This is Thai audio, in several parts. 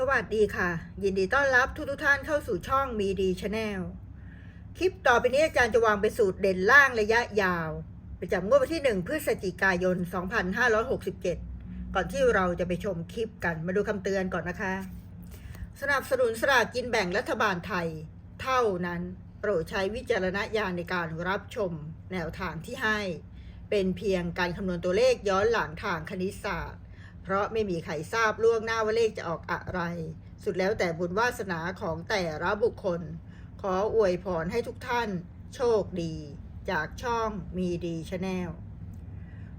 สวัสดีค่ะ ยินดีต้อนรับทุกทุกท่านเข้าสู่ช่องมีดีชาแนลคลิปต่อไปนี้อาจารย์จะวางเป็นสูตรเด่นล่างระยะยาว ประจำงวดวันที่ 1 พฤศจิกายน 2567 ก่อนที่เราจะไปชมคลิปกันมาดูคำเตือนก่อนนะคะ สนับสนุนสลากกินแบ่งรัฐบาลไทย เท่านั้นโปรดใช้วิจารณญาณในการรับชมแนวทางที่ให้ เป็นเพียงการคำนวณตัวเลขย้อนหลังทางคณิตศาสตร์ เพราะไม่มีใครทราบล่วงหน้าว่าเลขจะออกอะไร สุดแล้วแต่บุญวาสนาของแต่ละบุคคล ขออวยพรให้ทุกท่าน โชคดี จากช่องมีดีชาแนล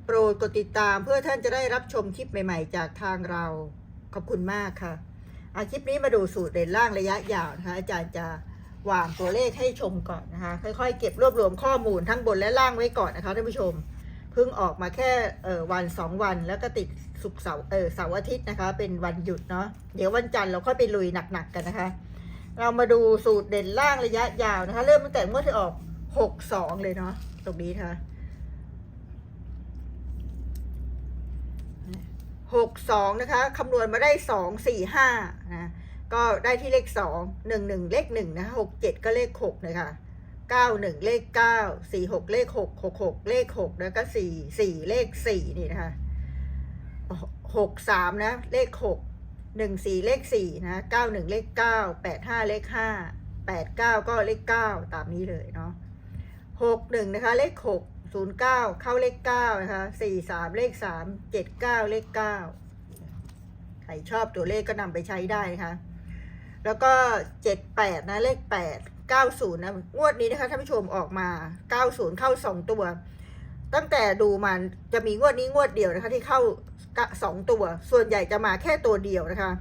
โปรดกดติดตามเพื่อท่านจะได้รับชมคลิปใหม่ๆ จากทางเรา ขอบคุณมากค่ะอาคลิปนี้มาดูสูตรเด่นล่างระยะยาวนะคะอาจารย์จะวางตัวเลขให้ชมก่อนนะคะ ค่อยๆ เก็บรวบรวมข้อมูลทั้งบนและล่างไว้ก่อนนะคะท่านผู้ชม พิ่งออกมาแค่วันสองวันแล้วก็ติดศุกเสาร์เสาร์อาทิตย์นะคะ เป็นวันหยุดเนาะเดี๋ยววันจันทร์เราค่อยไปลุยหนักๆกันนะคะ เรามาดูสูตรเด่นล่างระยะยาวนะคะ เริ่มตั้งแต่งวดที่ออกหกสองเลยเนาะตรงนี้นะคะหกสองนะคะคำนวณมาได้สองสี่ห้านะก็ได้ที่เลขสองหนึ่งหนึ่งเลขหนึ่งนะหกเจ็ดก็เลขหกนะคะ เก้าหนึ่งเลขเก้าสี่หกเลขหกหกหกเลขหกแล้วก็สี่สี่เลขสี่นี่นะคะหกสามนะ เลขหกหนึ่งสี่เลขสี่นะเก้าหนึ่งเลขเก้าแปดห้าเลขห้าแปดเก้าก็เลขเก้าตามนี้เลยเนาะหกหนึ่งนะคะ เลขหกศูนย์เก้าเข้าเลขเก้านะคะสี่สามเลขสามเจ็ดเก้าเลขเก้าใครชอบตัวเลขก็นำไปใช้ได้นะคะ แล้วก็เจ็ดแปดนะ เลขแปด ปดเก้าศูนย์นะ งวดนี้นะคะท่านผู้ชมออกมาเก้าศูนย์เข้าสองตัว ตั้งแต่ดูมันจะมีงวดนี้งวดเดียวนะคะ ที่เข้ากะสองตัว ส่วนใหญ่จะมาแค่ตัวเดียวนะคะ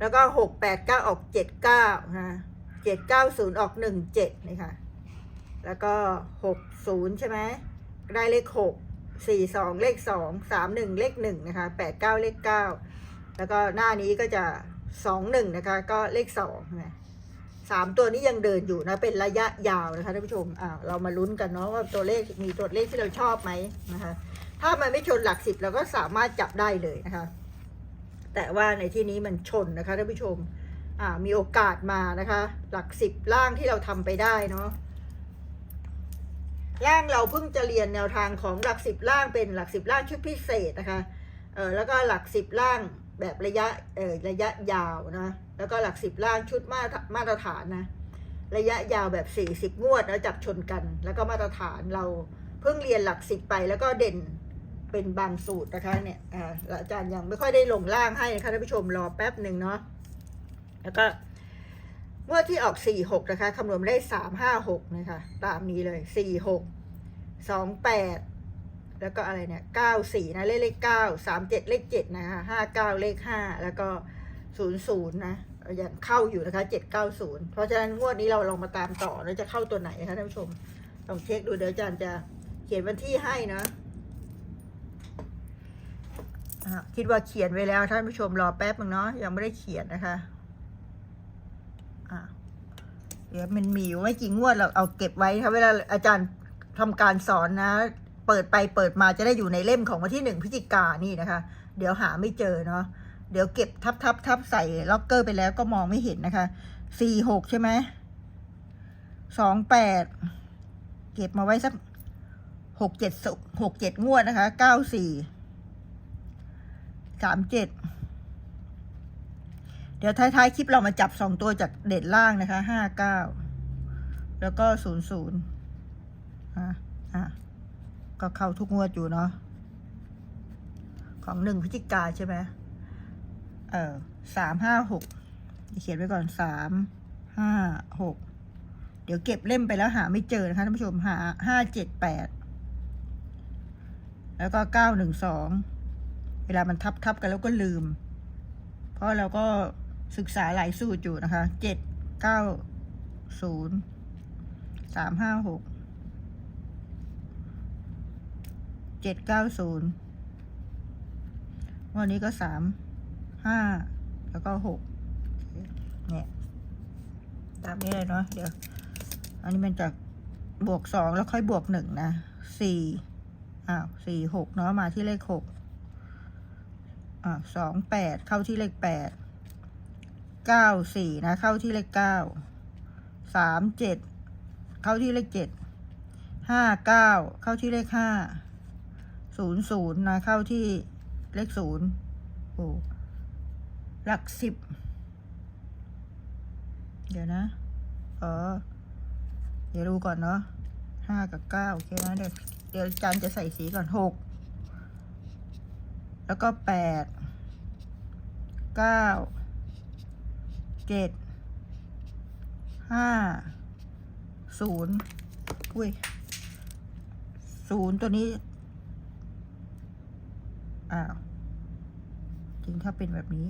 แล้วก็หกแปดเก้าออกเจ็ดเก้านะเจ็ดเก้าศูนย์ออกหนึ่งเจ็ดนะคะแล้วก็หกศูนย์ใช่ไหมได้เลขหกสี่สองเลขสองสามหนึ่งเลขหนึ่งนะคะแปดเก้าเลขเก้าแล้วก็หน้านี้ก็จะสองหนึ่งนะคะ ก็เลขสองนะ สามตัวนี้ยังเดินอยู่นะเป็นระยะยาวนะคะท่านผู้ชมอ่าเรามาลุ้นกันเนาะว่าตัวเลขมีตัวเลขที่เราชอบไหมนะคะ ถ้ามันไม่ชนหลักสิบเราก็สามารถจับได้เลยนะคะ แต่ว่าในที่นี้มันชนนะคะท่านผู้ชมอ่ามีโอกาสมานะคะ หลักสิบล่างที่เราทำไปได้เนาะล่างเราเพิ่งจะเรียนแนวทางของหลักสิบล่างเป็นหลักสิบล่างชุดพิเศษนะคะเออแล้วก็หลักสิบล่าง แบบระยะเออระยะยาวนะแล้วก็หลักสิบล่างชุดมาตรมาตรฐานนะระยะยาวแบบสี่สิบงวดแล้วจับชนกัน แล้วก็มาตรฐานเราเพิ่งเรียนหลักสิบไปแล้วก็เด่นเป็นบางสูตรนะคะเนี่ยอ่าอาจารย์ยังไม่ค่อยได้ลงล่างให้นะคะท่านผู้ชมรอแป๊บหนึ่งเนาะแล้วก็เมื่อที่ออกสี่หกนะคะคำนวณได้สามห้าหกนะคะ ตามนี้เลยสี่หกสอง แล้วก็อะไรเนี่ยเก้าสี่นะเลขเลขเก้าสามเจ็ดเลขเจ็ดนะคะห้าเก้าเลขห้าแล้วก็ศูนย์ศูนย์นะยังเข้าอยู่นะคะเจ็ดเก้าศูนย์เพราะฉะนั้นงวดนี้เราลองมาตามต่อแล้วจะเข้าตัวไหนนะคะท่านผู้ชมลองเช็คดูเดี๋ยวอาจารย์จะเขียนวันที่ให้นะอะคิดว่าเขียนไว้แล้วท่านผู้ชมรอแป๊บนึงเนาะยังไม่ได้เขียนนะคะเดี๋ยวมันมีอยู่ไม่กี่งวดเราเอาเก็บไว้ค่ะเวลาอาจารย์ทำการสอนนะ เปิดไปเปิดมาจะได้อยู่ในเล่มของวันที่หนึ่งพฤศจิกานี่นะคะ เดี๋ยวหาไม่เจอเนาะเดี๋ยวเก็บทับทับทับใส่ล็อกเกอร์ไปแล้วก็มองไม่เห็นนะคะสี่หกใช่ไหมสองแปดเก็บมาไว้สักหกเจ็ดหกเจ็ดงวดนะคะเก้าสี่สามเจ็ดเดี๋ยวท้ายๆคลิปเรามาจับสองตัวจากเด็ดล่างนะคะห้าเก้าแล้วก็ศูนย์ศูนย์อะอะ ก็เข้าทุกงวดอยู่เนาะของหนึ่งพฤศจิกาใช่ไหมเออสามห้าหกเขียนไว้ก่อนสามห้าหกเดี๋ยวเก็บเล่มไปแล้วหาไม่เจอนะคะท่านผู้ชมหาห้าเจ็ดแปดแล้วก็เก้าหนึ่งสองเวลามันทับทับกันแล้วก็ลืม เพราะเราก็ศึกษาหลายสูตรอยู่นะคะเจ็ดเก้าศูนย์สามห้าหก เจ็ดเก้าศูนย์วันนี้ก็สามห้าแล้วก็หกเนี่ยตามนี้เลยเนาะเดี๋ยว อันนี้มันจากบวกสองแล้วค่อยบวกหนึ่งนะสี่อ้าวสี่หกเนาะมาที่เลขหกอ่าสองแปดเข้าที่เลขแปดเก้าสี่นะ เข้าที่เลขเก้าสามเจ็ดเข้าที่เลขเจ็ดห้าเก้าเข้าที่เลขห้า ศูนย์ศูนย์นะเข้าที่เลขศูนย์โอ้หลักสิบ เดี๋ยวนะเออเดี๋ยวดูก่อนเนาะห้ากับเก้าโอเคนะเดี๋ยวเดี๋ยวจารย์จะใส่สีก่อนหกแล้วก็แปดเก้าเจ็ดห้าศูนย์อุ้ยศูนย์ตัวนี้ อ้าวจริงถ้าเป็นแบบนี้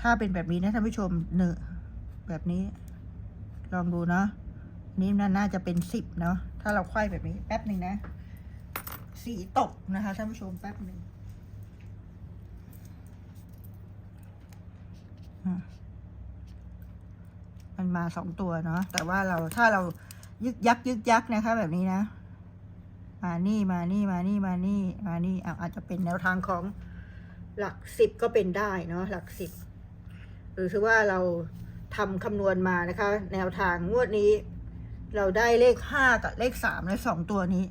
ถ้าเป็นแบบนี้นะท่านผู้ชมเนอะแบบนี้ ลองดูเนาะนี่น่าจะเป็นสิบเนาะถ้าเราไขว้แบบนี้ แป๊บหนึ่งนะ สีตกนะคะท่านผู้ชมแป๊บหนึ่งมันมาสองตัวเนาะแต่ว่าเราถ้าเรายึกยักยึกยักนะคะ แบบนี้นะ มานี่มานี่มานี่มานี่มานี่อะอาจจะเป็นแนวทางของหลักสิบก็เป็นได้เนาะหลักสิบหรือถือว่าเราทำคำนวณมานะคะ แนวทางงวดนี้ เราได้เลขห้ากับเลขสามในสองตัวนี้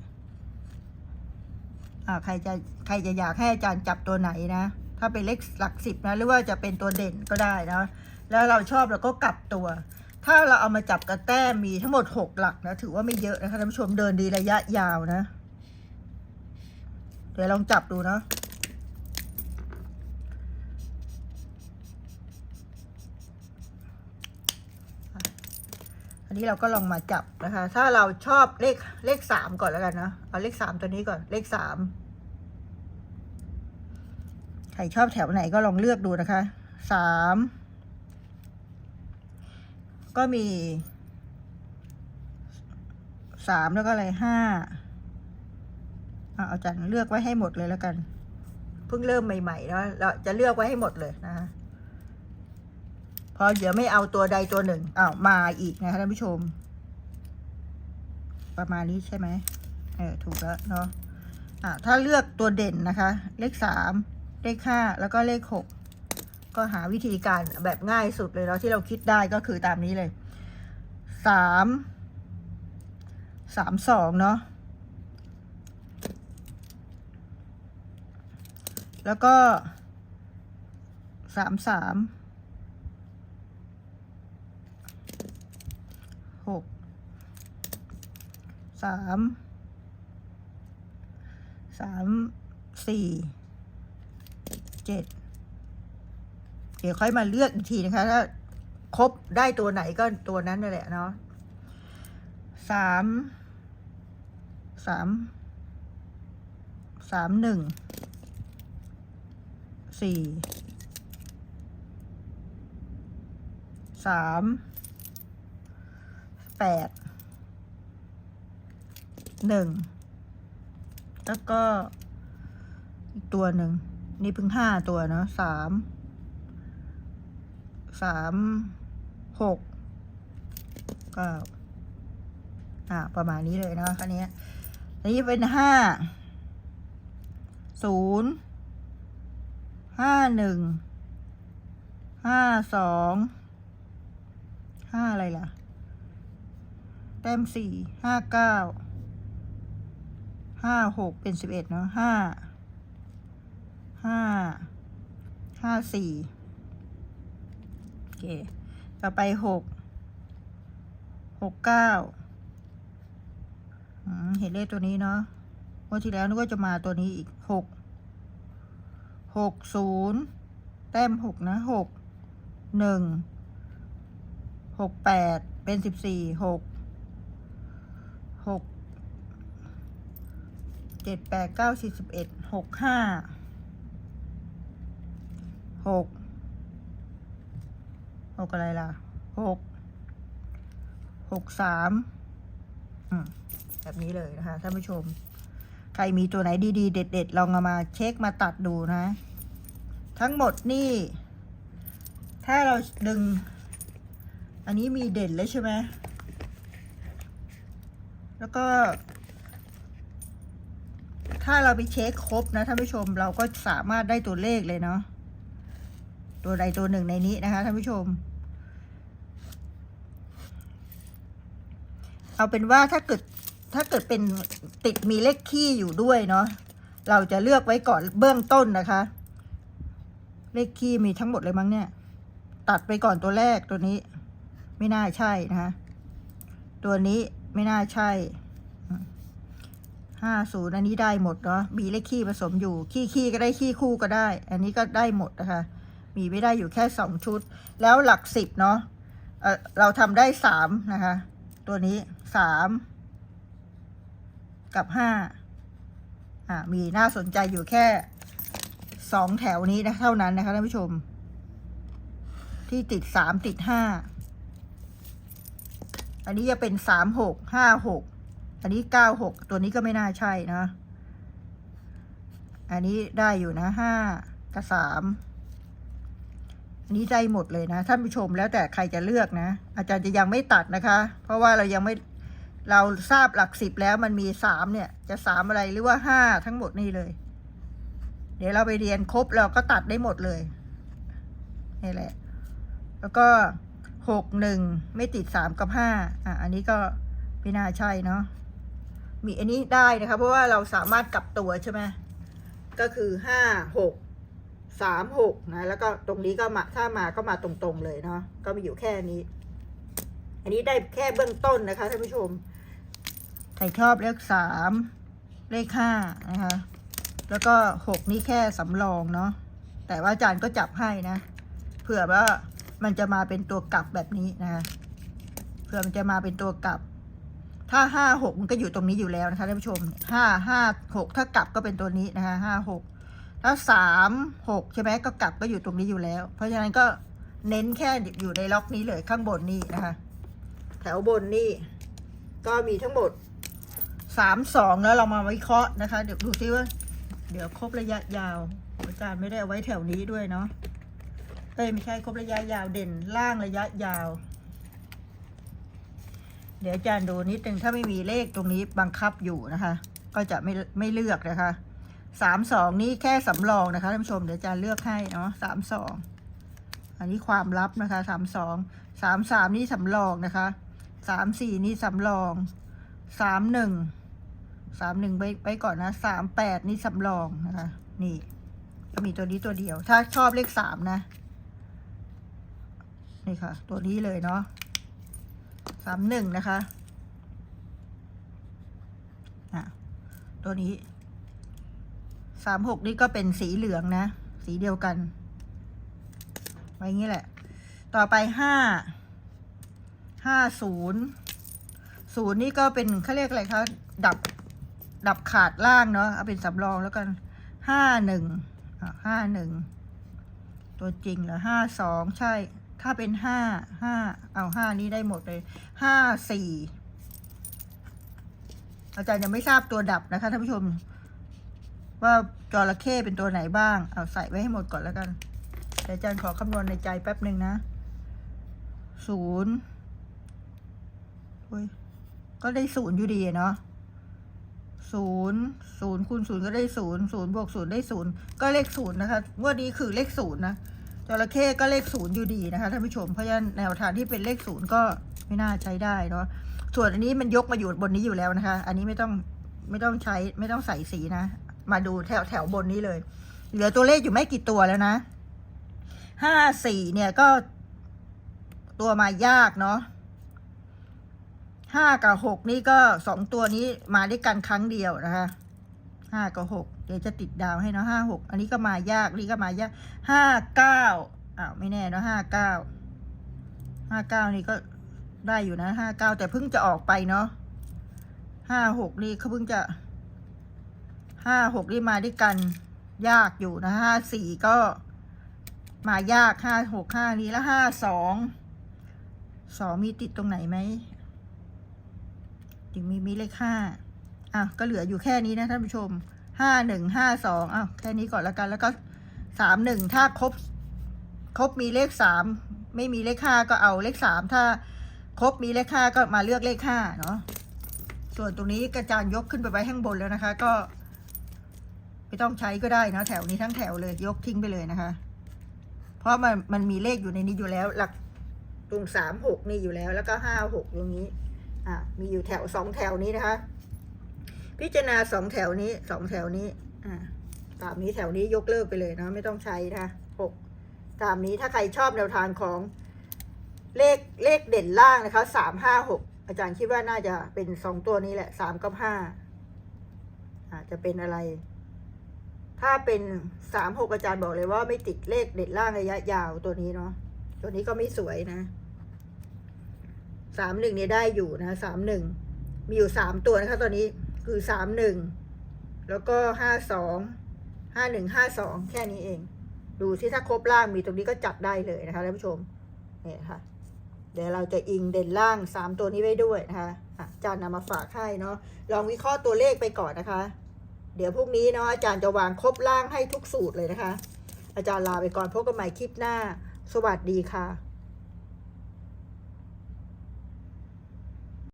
อ่าใครจะใครจะอยากให้อาจารย์จับตัวไหนนะ ถ้าเป็นเลขหลักสิบนะ หรือว่าจะเป็นตัวเด่นก็ได้นะแล้วเราชอบเราก็กลับตัว ถ้าเราเอามาจับกระแต้มมีทั้งหมดหกหลักนะ ถือว่าไม่เยอะนะคะท่านผู้ชมเดินดีระยะยาวนะ เดี๋ยวลองจับดูนะ อันนี้เราก็ลองมาจับนะคะ ถ้าเราชอบเลขเลขสามก่อนแล้วกันนะ เอาเลขสามตัวนี้ก่อน เลขสาม ใครชอบแถวไหนก็ลองเลือกดูนะคะ สาม ก็มี สามแล้วก็อะไรห้า เอาจันเลือกไว้ให้หมดเลยแล้วกัน เพิ่งเริ่มใหม่ๆเนาะเราจะเลือกไว้ให้หมดเลยนะคะพอเดี๋ยวไม่เอาตัวใดตัวหนึ่งอ้าวมาอีกนะคะท่านผู้ชม ประมาณนี้ใช่ไหมเออถูกแล้วเนาะอะถ้าเลือกตัวเด่นนะคะ เลขสามเลขห้าแล้วก็เลขหกก็หาวิธีการแบบง่ายสุดเลยเนาะที่เราคิดได้ก็คือตามนี้เลยสามสามสองเนาะ แล้วก็สามสามหกสามสามสี่เจ็ดเดี๋ยวค่อยมาเลือกอีกทีนะคะ ถ้าครบได้ตัวไหนก็ตัวนั้นนั่นแหละเนาะสามสามสามหนึ่ง สี่สามแปดหนึ่งแล้วก็อีกตัวหนึ่ง นี่เพิ่งห้าตัวเนาะสามสามหกเก้าอ่า ประมาณนี้เลยเนาะคันนี้นนี้เป็นห้าศูนย์ ห้าหนึ่งห้าสองห้าอะไรล่ะ แต้มสี่ห้าเก้าห้าหกเป็นสิบเอ็ดเนาะห้าห้าห้าสี่โอเค ต่อไปหกหกเก้าเห็นเลขตัวนี้เนาะวันที่แล้วนึกว่าจะมาตัวนี้อีกหก หกศูนย์แต้มหกนะหกหนึ่งหกแปดเป็นสิบสี่หกหกเจ็ดแปดเก้าสี่สิบเอ็ดหกห้าหกหกอะไรล่ะหกหกสามอืมแบบนี้เลยนะคะท่านผู้ชม ใครมีตัวไหนดีๆ เด็ด ๆ ลองเอามาเช็คมาตัดดูนะ ทั้งหมดนี่ ถ้าเราดึง อันนี้มีเด่นเลยใช่ไหมแล้วก็ ถ้าเราไปเช็คครบนะท่านผู้ชมเราก็สามารถได้ตัวเลขเลยเนาะตัวใดตัวหนึ่งในนี้นะคะท่านผู้ชม เอาเป็นว่าถ้าเกิด ถ้าเกิดเป็นติดมีเลขขี้อยู่ด้วยเนาะเราจะเลือกไว้ก่อนเบื้องต้นนะคะ เลขขี้มีทั้งหมดเลยมั้งเนี่ย ตัดไปก่อนตัวแรกตัวนี้ ไม่น่าใช่นะคะตัวนี้ไม่น่าใช่ห้าศูนย์อันนี้ได้หมดเนาะมีเลขขี้ผสมอยู่ ขี้ขี้ก็ได้ขี้คู่ก็ได้ อันนี้ก็ได้หมดนะคะ มีไม่ได้อยู่แค่สองชุด แล้วหลักสิบเนาะเออเราทำได้สามนะคะ ตัวนี้สาม กับห้าอ่ามีน่าสนใจอยู่แค่สองแถวนี้นะเท่านั้นนะคะท่านผู้ชม ที่ติดสามติดห้าอันนี้จะเป็นสามหกห้าหกอันนี้เก้าหกตัวนี้ก็ไม่น่าใช่นะ อันนี้ได้อยู่นะห้ากับสามอันนี้ได้หมดเลยนะท่านผู้ชมแล้วแต่ใครจะเลือกนะ อาจารย์จะยังไม่ตัดนะคะ เพราะว่าเรายังไม่ เราทราบหลักสิบแล้วมันมีสามเนี่ย จะสามอะไรหรือว่าห้าทั้งหมดนี่เลย เดี๋ยวเราไปเรียนครบเราก็ตัดได้หมดเลยนี่แหละ แล้วก็หกหนึ่งไม่ติดสามกับห้าอะอันนี้ก็ไม่น่าใช่เนาะมีอันนี้ได้นะคะ เพราะว่าเราสามารถกลับตัวใช่ไหมก็คือห้าหกสามหกนะ แล้วก็ตรงนี้ก็มาถ้ามาก็มาตรงๆเลยเนาะก็มีอยู่แค่นี้ อันนี้ได้แค่เบื้องต้นนะคะท่านผู้ชม ครชอบเลขสามเลขห้านะคะ แล้วก็หกนี่แค่สำรองเนาะแต่ว่าอาจารย์ก็จับให้นะเผื่อว่ามันจะมาเป็นตัวกลับแบบนี้นะคะเผื่อมันจะมาเป็นตัวกลับ ถ้าห้าหกมันก็อยู่ตรงนี้อยู่แล้วนะคะท่านผู้ชมห้าห้าหกถ้ากลับก็เป็นตัวนี้นะคะห้าหกถ้าสามหกใช่ไหมก็กลับก็อยู่ตรงนี้อยู่แล้ว เพราะฉะนั้นก็เน้นแค่อยู่ในล็อกนี้เลยข้างบนนี่นะคะ แถวบนนี่ก็มีทั้งหมด สามสองแล้วเรามาวิเคราะห์นะคะ เดี๋ยวดูซิว่า เดี๋ยวครบระยะยาว อาจารย์ไม่ได้เอาไว้แถวนี้ด้วยเนาะเอ้ยไม่ใช่ครบระยะยาวเด่นล่างระยะยาว เดี๋ยวอาจารย์ดูนิดนึงถ้าไม่มีเลขตรงนี้บังคับอยู่นะคะ ก็จะไม่ไม่เลือกนะคะสามสองนี้แค่สำรองนะคะท่านผู้ชมเดี๋ยวอาจารย์เลือกให้เนาะสามสองอันนี้ความลับนะคะสามสองสามสามนี่สำรองนะคะสามสี่นี่สำรองสามหนึ่ง สามหนึ่งไปไปก่อนนะสามแปดนี่สำรองนะคะ นี่ ก็มีตัวนี้ตัวเดียว ถ้าชอบเลขสามนะ นี่ค่ะ ตัวนี้เลยเนาะสามหนึ่งนะคะอะตัวนี้สามหกนี่ก็เป็นสีเหลืองนะ สีเดียวกัน ไว้งี้แหละ ต่อไปห้าห้าศูนย์ศูนย์นี่ก็เป็นเขาเรียกอะไรคะดับ ดับขาดล่างเนาะเอาเป็นสำรองแล้วกันห้าหนึ่งห้าหนึ่งตัวจริงเหรอห้าสองใช่ ถ้าเป็นห้าห้าเอาห้านี้ได้หมดเลยห้าสี่อาจารย์ยังไม่ทราบตัวดับนะคะท่านผู้ชม ว่าจระเข้เป็นตัวไหนบ้าง เอาใส่ไว้ให้หมดก่อนแล้วกันเดี๋ยวอาจารย์ขอคำนวณในใจแป๊บหนึ่งนะศูนย์เฮ้ยก็ได้ศูนย์อยู่ดีเนาะ ศูนย์ศูนย์คูณศูนย์ก็ได้ศูนย์ศูนย์บวกศูนย์ได้ศูนย์ก็เลขศูนย์นะคะงวดนี้คือเลขศูนย์นะจระเข้ก็เลขศูนย์อยู่ดีนะคะท่านผู้ชมเพราะฉะนั้นแนวทางที่เป็นเลขศูนย์ก็ไม่น่าใช้ได้เนาะส่วนอันนี้มันยกมาอยู่บนนี้อยู่แล้วนะคะ อันนี้ไม่ต้องไม่ต้องใช้ไม่ต้องใส่สีนะ มาดูแถวแถวบนนี้เลย เหลือตัวเลขอยู่ไม่กี่ตัวแล้วนะห้าสี่เนี่ยก็ตัวมายากเนาะ ห้ากับหกนี่ก็สองตัวนี้มาด้วยกันครั้งเดียวนะคะห้ากับหกเดี๋ยวจะติดดาวให้เนาะห้าหกอันนี้ก็มายากนี่ก็มายากห้าเก้าอ้าวไม่แน่เนาะห้าเก้าห้าเก้านี่ก็ได้อยู่นะห้าเก้าแต่เพิ่งจะออกไปเนาะห้าหกนี่เขาเพิ่งจะห้าหกนี่มาด้วยกัน ยากอยู่นะห้าสี่ก็มายากห้าหกห้านี้แล้วห้าสองสองมีติดตรงไหนไหม จึงมีมีเลขห้าอะก็เหลืออยู่แค่นี้นะท่านผู้ชมห้าหนึ่งห้าสองอะแค่นี้ก่อนล้วกัน แล้วก็สามหนึ่งถ้าครบ ครบมีเลขสามไม่มีเลขห้าก็เอาเลขสามถ้าครบมีเลขห้าก็มาเลือกเลขห้าเนาะส่วนตรงนี้กระจานยกขึ้นไปไว้ข้างบนแล้วนะคะ ก็ไม่ต้องใช้ก็ได้นะแถวนี้ทั้งแถวเลยยกทิ้งไปเลยนะคะ เพราะมันมันมีเลขอยู่ในนี้อยู่แล้ว หลักตรงสามหกนี่อยู่แล้ว แล้วก็ห้าหกตรงนี้ มีอยู่แถวสองแถวนี้นะคะ พิจารณาสองแถวนี้สองแถวนี้ อ่า ตามนี้แถวนี้ยกเลิกไปเลยนะ ไม่ต้องใช้นะหกตามนี้ถ้าใครชอบแนวทางของเลขเลขเด่นล่างนะคะสามห้าหกอาจารย์คิดว่าน่าจะเป็นสองตัวนี้แหละสามกับห้าอาจจะเป็นอะไร ถ้าเป็นสามหกอาจารย์บอกเลยว่าไม่ติดเลขเด่นล่างระยะยาวตัวนี้เนาะตัวนี้ก็ไม่สวยนะ สามหนึ่งเนี่ยได้อยู่นะสามหนึ่งมีอยู่สามตัวนะคะตัวนี้คือสามหนึ่งแล้วก็ห้าสองห้าหนึ่งห้าสองแค่นี้เอง ดูที่ถ้าครบล่างมีตรงนี้ก็จับได้เลยนะคะท่านผู้ชมเนี่ยค่ะ เดี๋ยวเราจะอิงเด่นล่างสามตัวนี้ไว้ด้วยนะคะอะอาจารย์นำมาฝากให้เนาะลองวิเคราะห์ตัวเลขไปก่อนนะคะ เดี๋ยวพรุ่งนี้เนาะอาจารย์จะวางครบล่างให้ทุกสูตรเลยนะคะ อาจารย์ลาไปก่อนพบกันใหม่คลิปหน้า สวัสดีค่ะ